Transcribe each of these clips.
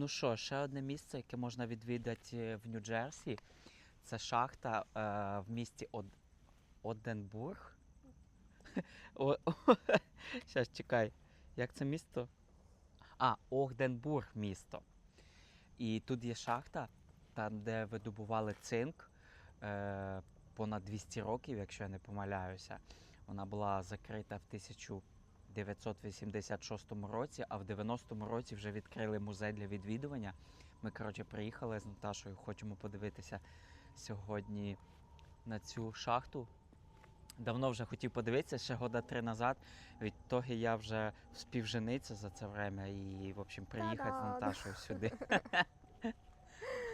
Ну що, ще одне місце, яке можна відвідати в Нью-Джерсі, це шахта е, в місті Од... Оденбург. Щас, чекай. Як це місто? А, Огденбург місто. І тут є шахта, там, де видобували цинк е, понад 200 років, якщо я не помиляюся. Вона була закрита в 1986 році, а в 90-му році вже відкрили музей для відвідування. Ми, коротше, приїхали з Наташою, хочемо подивитися сьогодні на цю шахту. Давно вже хотів подивитися, ще года три назад. Від того я вже вспів женитися за це время і, в общем, приїхати з! Наташою сюди.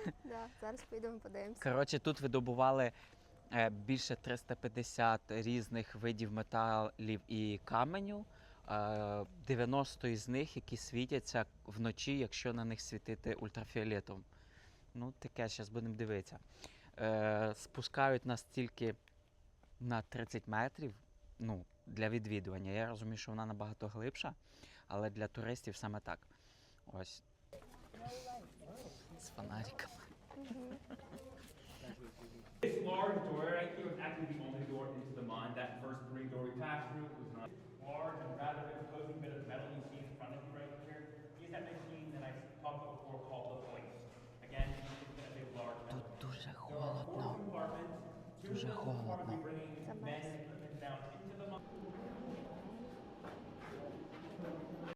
Да, зараз поїдемо подивимося. Коротше, тут видобували е, більше 350 різних видів металів і каменю. Е, 90 із них, які світяться вночі, якщо на них світити ультрафіолетом. Ну, таке, зараз будемо дивитися. Е, спускають нас тільки на 30 метрів ну, для відвідування. Я розумію, що вона набагато глибша, але для туристів саме так. Ось. З фонариками. This large door right here actually the only door into the mine. That first three door we passed through was холодно.